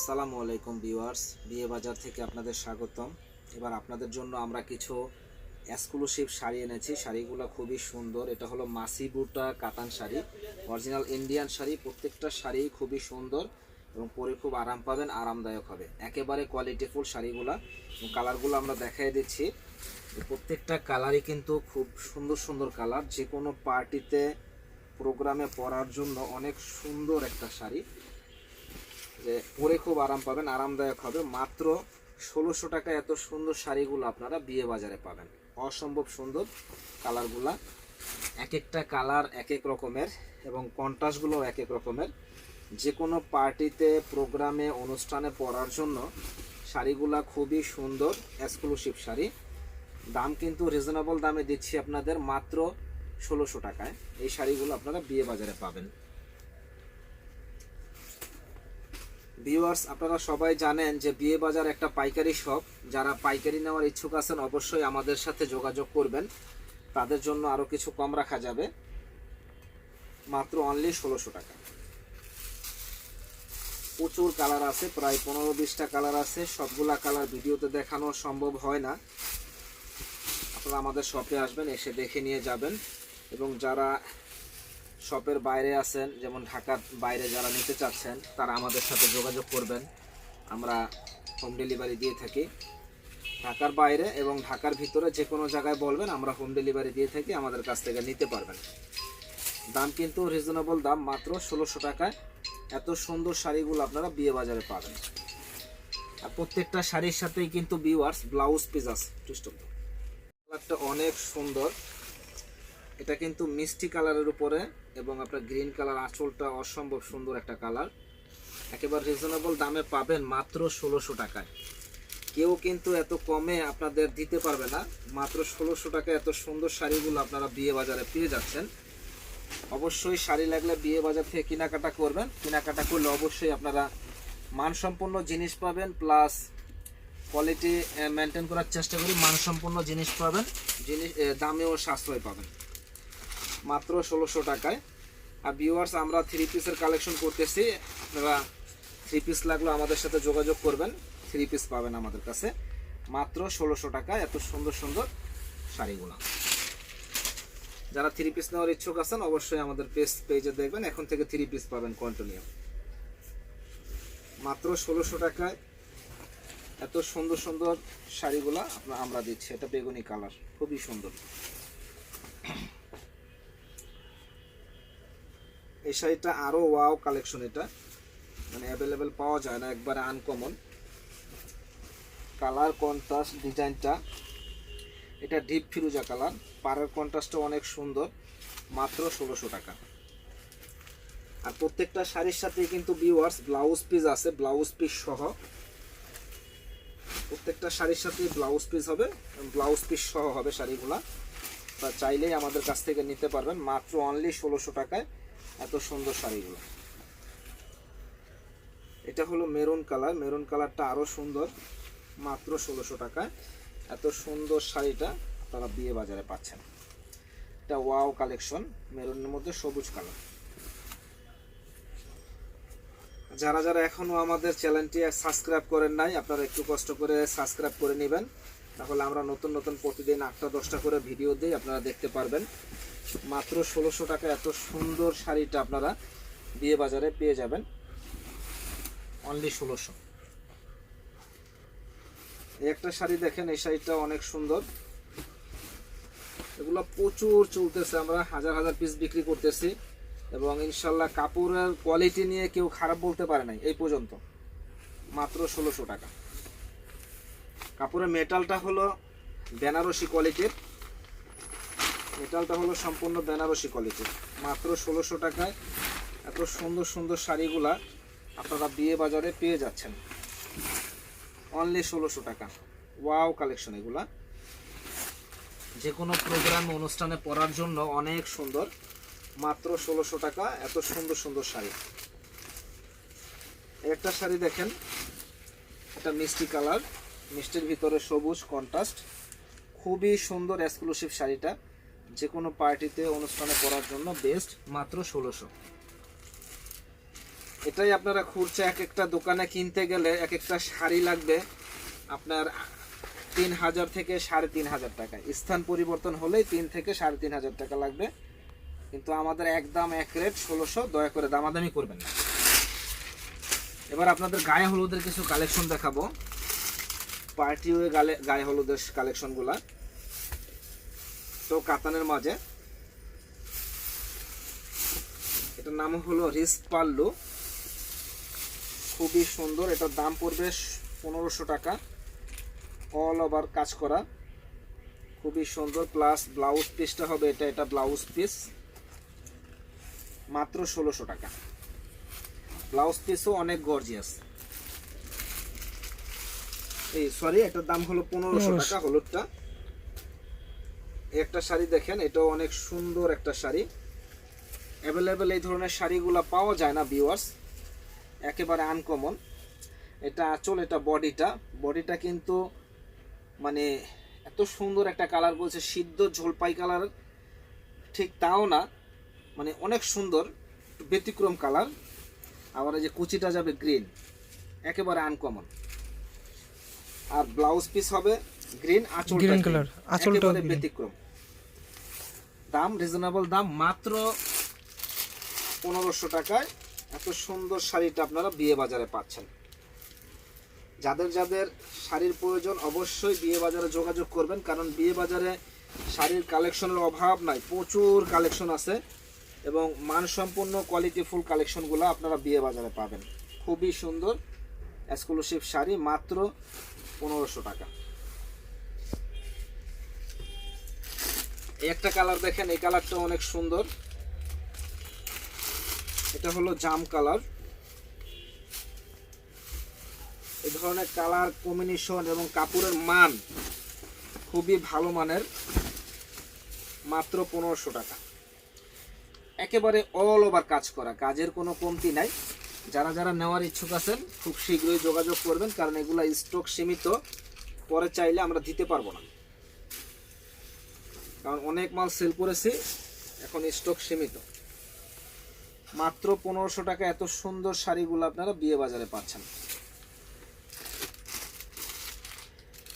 আসসালামু আলাইকুম ভিউয়ার্স, বিয়ে বাজার থেকে আপনাদের স্বাগতম। এবার আপনাদের জন্য আমরা কিছু এক্সক্লুসিভ শাড়ি এনেছি। শাড়িগুলো খুবই সুন্দর। এটা হলো মাসি বুটা কাতান শাড়ি। অরিজিনাল ইন্ডিয়ান শাড়ি, প্রত্যেকটা শাড়ি খুবই সুন্দর এবং পরে খুব আরাম পাবেন, আরামদায়ক হবে। একেবারে কোয়ালিটিফুল শাড়িগুলা। এবং কালারগুলো আমরা দেখাই দিচ্ছি। প্রত্যেকটা কালারই কিন্তু খুব সুন্দর সুন্দর কালার যে কোনো পার্টিতে প্রোগ্রামে পরার জন্য অনেক সুন্দর একটা শাড়ি। যে পরে খুব আরাম পাবেন, আরামদায়ক হবে। মাত্র ষোলোশো টাকা এত সুন্দর শাড়িগুলো আপনারা বিয়ে বাজারে পাবেন। অসম্ভব সুন্দর কালারগুলা। এক একটা কালার এক এক রকমের এবং কন্ট্রাস্টগুলো এক এক রকমের। যে কোনো পার্টিতে, প্রোগ্রামে, অনুষ্ঠানে পরার জন্য শাড়িগুলা খুবই সুন্দর এক্সক্লুসিভ শাড়ি। দাম কিন্তু রিজনেবল দামে দিচ্ছি আপনাদের মাত্র ষোলোশো টাকায়। এই শাড়িগুলো আপনারা বিয়ে বাজারে পাবেন। ভিউয়ার্স আপনারা সবাই জানেন যে বিয়ে বাজার একটা পাইকারি শপ যারা পাইকারি নেওয়ার ইচ্ছুক আছেন, অবশ্যই আমাদের সাথে যোগাযোগ করবেন। তাদের জন্য আরও কিছু কম রাখা যাবে। মাত্র অনলি ষোলোশো টাকা। প্রচুর কালার আছে, প্রায় পনেরো বিশটা কালার আছে। সবগুলা কালার ভিডিওতে দেখানো সম্ভব হয় না। আপনারা আমাদের শপে আসবেন, এসে দেখে নিয়ে যাবেন। এবং যারা শপের বাইরে আছেন, যেমন ঢাকার বাইরে যারা নিতে চাচ্ছেন, তারা আমাদের সাথে যোগাযোগ করবেন। আমরা হোম ডেলিভারি দিয়ে থাকি। ঢাকার বাইরে এবং ঢাকার ভিতরে যে কোনো জায়গায় বলবেন, আমরা হোম ডেলিভারি দিয়ে থাকি, আমাদের কাছ থেকে নিতে পারবেন। দাম কিন্তু রিজনেবল দাম, মাত্র ষোলোশো টাকায়। এত সুন্দর শাড়িগুলো আপনারা বিয়ে বাজারে পাবেন। আর প্রত্যেকটা শাড়ির সাথেই কিন্তু বিওয়ার্স ব্লাউজ পিস আছে কালারটা অনেক সুন্দর। এটা কিন্তু মিষ্টি কালারের উপরে এবং আপনার গ্রিন কালার আঁচলটা অসম্ভব সুন্দর একটা কালার। একেবারে রিজনেবল দামে পাবেন মাত্র ষোলোশো টাকায়। কেউ কিন্তু এত কমে আপনাদের দিতে পারবে না। মাত্র ষোলোশো টাকা এত সুন্দর শাড়িগুলো আপনারা বিয়ে বাজারে পেয়ে যাচ্ছেন। অবশ্যই শাড়ি লাগলে বিয়ে বাজার থেকে কেনাকাটা করবেন। কেনাকাটা করলে অবশ্যই আপনারা মানসম্পন্ন জিনিস পাবেন প্লাস কোয়ালিটি মেনটেন করার চেষ্টা করি, মানসম্পন্ন জিনিস পাবেন, জিনিস দামেও সাশ্রয় পাবেন। মাত্র ষোলোশো টাকায়। আর ভিউয়ার্স আমরা থ্রি পিসের কালেকশন করতেছি। আপনারা থ্রি পিস লাগল আমাদের সাথে যোগাযোগ করবেন। থ্রি পিস পাবেন আমাদের কাছে। মাত্র ষোলোশো টাকায় এত সুন্দর সুন্দর শাড়িগুলো। যারা থ্রি পিস নেওয়ার ইচ্ছুক আছেন, অবশ্যই আমাদের পেজ পেজে দেখবেন। এখন থেকে থ্রি পিস পাবেন কন্টিনিউ মাত্র ষোলোশো টাকায় এত সুন্দর সুন্দর শাড়িগুলো আমরা দিচ্ছি। এটা বেগুনি কালার খুবই সুন্দর। এই শাড়িটা আরও ওয়াও কালেকশন এটা। মানে অ্যাভেলেবেল পাওয়া যায় না, একবারে আনকমন কালার কন্ট্রাস্ট ডিজাইনটা। এটা ডিপ ফিরুজা কালার, পাড়ের কন্ট্রাস্টটা অনেক সুন্দর, মাত্র ষোলোশো টাকা। আর প্রত্যেকটা শাড়ির সাথে কিন্তু ভিউয়ার্স ব্লাউজ পিস আছে ব্লাউজ পিস সহ। প্রত্যেকটা শাড়ির সাথে ব্লাউজ পিস হবে ব্লাউজ পিস সহ হবে শাড়িগুলা। তা চাইলেই আমাদের কাছ থেকে নিতে পারবেন, মাত্র অনলি ষোলোশো টাকায়। এত সুন্দর শাড়িগুলো। এটা হলো মেরুন কালার। মেরুন কালারটা আরও সুন্দর, মাত্র ষোলোশো টাকায়। এত সুন্দর শাড়িটা আপনারা বিয়ে বাজারে পাচ্ছেন। এটা ওয়াও কালেকশন, মেরুনের মধ্যে সবুজ কালার। যারা যারা এখনও আমাদের চ্যানেলটি সাবস্ক্রাইব করেন নাই, আপনারা একটু কষ্ট করে সাবস্ক্রাইব করে নেবেন। তাহলে আমরা নতুন নতুন প্রতিদিন আটটা দশটা করে ভিডিও দিই, আপনারা দেখতে পারবেন। মাত্র ষোলোশো টাকা এত সুন্দর শাড়িটা আপনারা বিয়ে বাজারে পেয়ে যাবেন। অনলি ষোলোশো। একটা শাড়ি দেখেন, এই শাড়িটা অনেক সুন্দর। এগুলো প্রচুর চলতেছে, আমরা হাজার হাজার পিস বিক্রি করতেছি এবং ইনশাল্লাহ কাপড়ের কোয়ালিটি নিয়ে কেউ খারাপ বলতে পারে নাই, এই পর্যন্ত। মাত্র ষোলোশো টাকা। কাপড়ের মেটালটা হলো বেনারসি কোয়ালিটির মেটালটা হলো সম্পূর্ণ বেনারসি কোয়ালিটির মাত্র ষোলোশো টাকায় এত সুন্দর সুন্দর শাড়িগুলা আপনারা বিয়ে বাজারে পেয়ে যাচ্ছেন। অনলি ষোলোশো টাকা। ওয়াও কালেকশন এগুলা। যে কোনো প্রোগ্রাম অনুষ্ঠানে পরার জন্য অনেক সুন্দর। মাত্র ষোলোশো টাকা, এত সুন্দর সুন্দর শাড়ি। একটা শাড়ি দেখেন। এটা মিষ্টি কালার। মিষ্টির ভিতরে সবুজ কন্ট্রাস্ট খুবই সুন্দর এক্সক্লুসিভ শাড়িটা। যে কোনো পার্টিতে অনুষ্ঠানে পরার জন্য বেস্ট মাত্র ষোলোশো। এটাই আপনারা খুঁড়ছে এক একটা দোকানে কিনতে গেলে এক একটা শাড়ি লাগবে আপনার তিন হাজার থেকে সাড়ে তিন হাজার টাকা। স্থান পরিবর্তন হলেই তিন থেকে সাড়ে তিন হাজার টাকা লাগবে। কিন্তু আমাদের একদম এক রেট ষোলোশো, দয়া করে দামাদামি করবেন না। এবার আপনাদের গায়ে হলুদের কিছু কালেকশন দেখাবো। পার্টি ওয়ে গালে গায়ে হলুদের কালেকশনগুলা। তো কাতানের মাঝে। এটার নাম হলো রিস্ক পাল্লু খুবই সুন্দর এটার দাম পড়বে পনেরোশো টাকা। অল ওভার কাজ করা। খুবই সুন্দর প্লাস ব্লাউজ পিসটা হবে এটা এটা ব্লাউজ পিস মাত্র ষোলোশো টাকা। ব্লাউজ পিসও অনেক গর্জিয়াস এই সরি এটার দাম হলো পনেরোশো টাকা হলুদটা। একটা শাড়ি দেখেন এটাও অনেক সুন্দর একটা শাড়ি। অ্যাভেলেবেল এই ধরনের শাড়িগুলো পাওয়া যায় না ভিউয়ার্স একেবারে আনকমন এটা আঁচল এটা বডিটা। বডিটা কিন্তু মানে এত সুন্দর একটা কালার বলছে সিদ্ধ ঝোলপাই কালার ঠিক তাও না মানে অনেক সুন্দর ব্যতিক্রম কালার আবার এই যে কুচিটা যাবে গ্রিন একেবারে আনকমন আর ব্লাউজ পিস হবে গ্রিন আঁচল color, আঁচলটাও ব্যতিক্রম। দাম রিজনেবল দাম মাত্র পনেরোশো টাকায় এত সুন্দর শাড়িটা আপনারা বিয়ে বাজারে পাচ্ছেন। যাদের যাদের শাড়ির প্রয়োজন অবশ্যই বিয়ে বাজারে যোগাযোগ করবেন, কারণ বিয়ে বাজারে শাড়ির কালেকশনের অভাব নাই, প্রচুর কালেকশন আছে এবং মানসম্পন্ন কোয়ালিটিফুল কালেকশনগুলো আপনারা বিয়ে বাজারে পাবেন। খুবই সুন্দর এক্সক্লুসিভ শাড়ি মাত্র পনেরোশো টাকা। একটা কালার দেখেন, এই কালারটা অনেক সুন্দর। এটা হলো জাম কালার। এই ধরনের কালার কম্বিনেশন এবং কাপড়ের মান খুবই ভালো মানের। মাত্র পনেরোশো টাকা। একেবারে অল ওভার কাজ করা, কাজের কোনো কমতি নাই। যারা যারা নেওয়ার ইচ্ছুক আছেন, খুব শীঘ্রই যোগাযোগ করবেন, কারণ এগুলা স্টক সীমিত। পরে চাইলে আমরা দিতে পারব না। কারণ অনেক মাল সেল করেছি, এখন স্টক সীমিত। মাত্র পনেরোশো টাকা এত সুন্দর শাড়িগুলো আপনারা বিয়ে বাজারে পাচ্ছেন।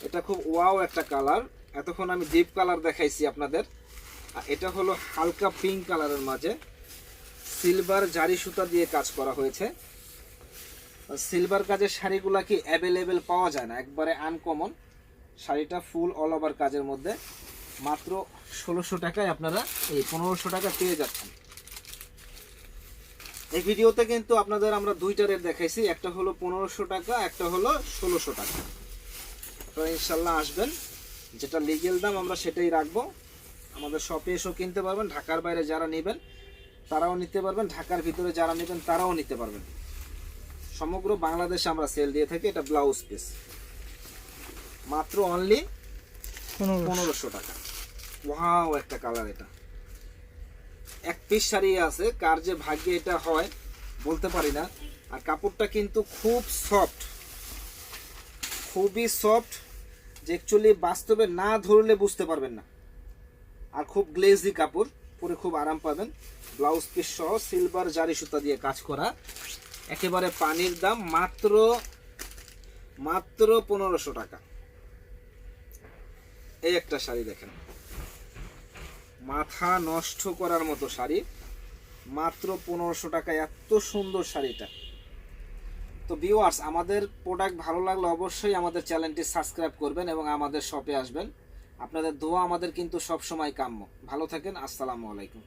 এটা খুব ওয়াও একটা কালার এতক্ষণ আমি ডিপ কালার দেখাইছি আপনাদের। আর এটা হলো হালকা পিঙ্ক কালারের মাঝে। সিলভার জারি সুতা দিয়ে কাজ করা হয়েছে। সিলভার কাজের শাড়িগুলা কি অ্যাভেলেবেল পাওয়া যায় না? একবারে আনকমন শাড়িটা ফুল অল ওভার কাজের মধ্যে। মাত্র ষোলোশো টাকায় আপনারা এই পনেরোশো টাকা পেয়ে যাচ্ছেন। এই ভিডিওতে কিন্তু আপনাদের আমরা দুইটা রেট দেখাইছি একটা হলো পনেরোশো টাকা একটা হলো ষোলোশো টাকা। আপনারা ইনশাল্লাহ আসবেন যেটা লিগেল দাম আমরা সেটাই রাখব। আমাদের শপে এসেও কিনতে পারবেন ঢাকার বাইরে যারা নেবেন তারাও নিতে পারবেন ঢাকার ভিতরে যারা নেবেন তারাও নিতে পারবেন। সমগ্র বাংলাদেশে আমরা সেল দিয়ে থাকি এটা ব্লাউজ পিস মাত্র অনলি পনেরোশো টাকা। ওয়াও, একটা কালার এটা। এক পিস শাড়ি আছে, কার যে ভাগ্যে এটা হয়, বলতে পারি না। আর কাপড়টা কিন্তু খুব সফট খুবই সফট যে অ্যাকচুয়ালি বাস্তবে না ধরলে বুঝতে পারবেন না। আর খুব গ্লেজি কাপড়, পরে খুব আরাম পাবেন। ব্লাউজ পিস সহ সিলভার জারি সুতা দিয়ে কাজ করা। একেবারে পানির দাম মাত্র মাত্র পনেরোশো টাকা। এই একটা শাড়ি দেখেন। মাথা নষ্ট করার মতো শাড়ি। মাত্র পনেরোশো টাকা এত সুন্দর শাড়িটা। তো ভিউয়ার্স আমাদের প্রোডাক্ট ভালো লাগলে অবশ্যই আমাদের চ্যানেলটি সাবস্ক্রাইব করবেন এবং আমাদের শপে আসবেন। আপনাদের দোয়া আমাদের কিন্তু সবসময় কাম্য। ভালো থাকেন, আসসালামু আলাইকুম।